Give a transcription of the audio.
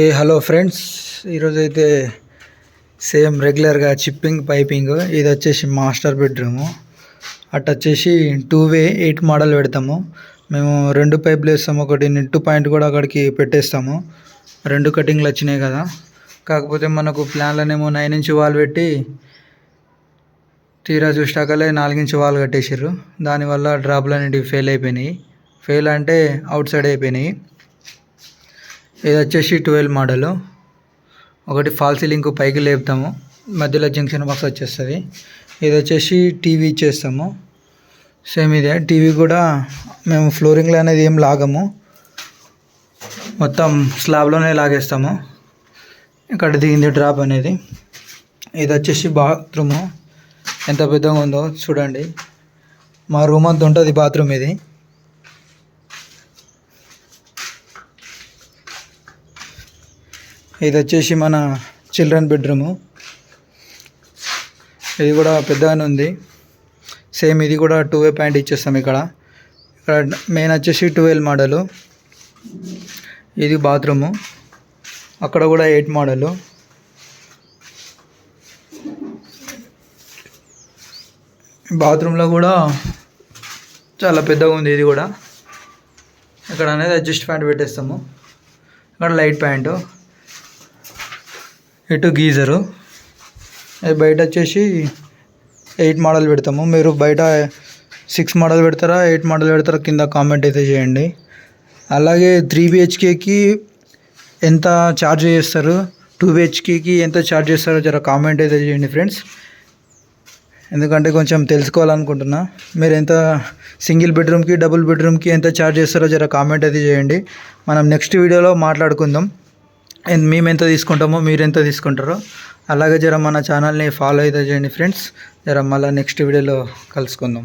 ఏ hello friends ఈరోజు అయితే same రెగ్యులర్గా చిప్పింగ్ పైపింగ్ ఇది వచ్చేసి మాస్టర్ బెడ్రూము. అటు వచ్చేసి టూ వే ఎయిట్ మోడల్ పెడతాము. మేము రెండు పైపులు వేస్తాము ఒకటి నిట్టు పాయింట్ కూడా అక్కడికి పెట్టేస్తాము. రెండు కటింగ్లు వచ్చినాయి కదా. కాకపోతే మనకు ప్లాన్లోనేమో నైన్ ఇంచ్ వాల్ పెట్టి తీరా చూసినాకలే నాలుగించు వాల్ కట్టేసారు దానివల్ల డ్రాప్లు అనేటివి ఫెయిల్ అయిపోయినాయి. ఫెయిల్ అంటే అవుట్ సైడ్ అయిపోయినాయి. ఇది వచ్చేసి ట్వెల్వ్ మోడల్. ఒకటి ఫాల్ సీలింగ్ పైకి లేపుతాము. మధ్యలో జంక్షన్ బాక్స్ వచ్చేస్తుంది. ఇది వచ్చేసి టీవీ ఇచ్చేస్తాము. సేమ్ ఇదే. టీవీ కూడా మేము ఫ్లోరింగ్లో అనేది ఏం లాగము. మొత్తం స్లాబ్లోనే లాగేస్తాము. ఇక్కడ దిగింది డ్రాప్ అనేది. ఇది వచ్చేసి బాత్రూము. ఎంత పెద్దగా ఉందో చూడండి. మా రూమ్ అంత ఉంటుంది బాత్రూమ్ ఇది. ఇది వచ్చేసి మన చిల్డ్రన్ బెడ్రూము. ఇది కూడా పెద్దగానే ఉంది. సేమ్ ఇది కూడా టూ వే ప్యాంట్ ఇచ్చేస్తాం ఇక్కడ. ఇక్కడ మెయిన్ వచ్చేసి ట్వెల్వ్ మోడలు. ఇది బాత్రూము. అక్కడ కూడా ఎయిట్ మోడలు. బాత్రూంలో కూడా చాలా పెద్దగా ఉంది ఇది కూడా. ఇక్కడ అనేది అడ్జస్ట్ ప్యాంట్ పెట్టేస్తాము. ఇక్కడ లైట్ ప్యాంటు. ఇటు గీజరు. అది బయట వచ్చేసి ఎయిట్ మోడల్ పెడతాము. మీరు బయట సిక్స్ మోడల్ పెడతారా ఎయిట్ మోడల్ పెడతారా కింద కామెంట్ అయితే చేయండి. అలాగే త్రీ బిహెచ్కేకి ఎంత ఛార్జ్ చేస్తారు టూ బిహెచ్కేకి ఎంత ఛార్జ్ చేస్తారో జర కామెంట్ అయితే చేయండి ఫ్రెండ్స్. ఎందుకంటే కొంచెం తెలుసుకోవాలనుకుంటున్నా. మీరు ఎంత సింగిల్ బెడ్రూమ్కి డబుల్ బెడ్రూమ్కి ఎంత ఛార్జ్ చేస్తారో జర కామెంట్ అయితే చేయండి. మనం నెక్స్ట్ వీడియోలో మాట్లాడుకుందాం. మేము ఎంత తీసుకుంటామో మీరు ఎంత తీసుకుంటారో అలాగే జర మన ఛానల్ని ఫాలో అయితే చేయండి ఫ్రెండ్స్. జర మళ్ళీ నెక్స్ట్ వీడియోలో కలుసుకుందాం.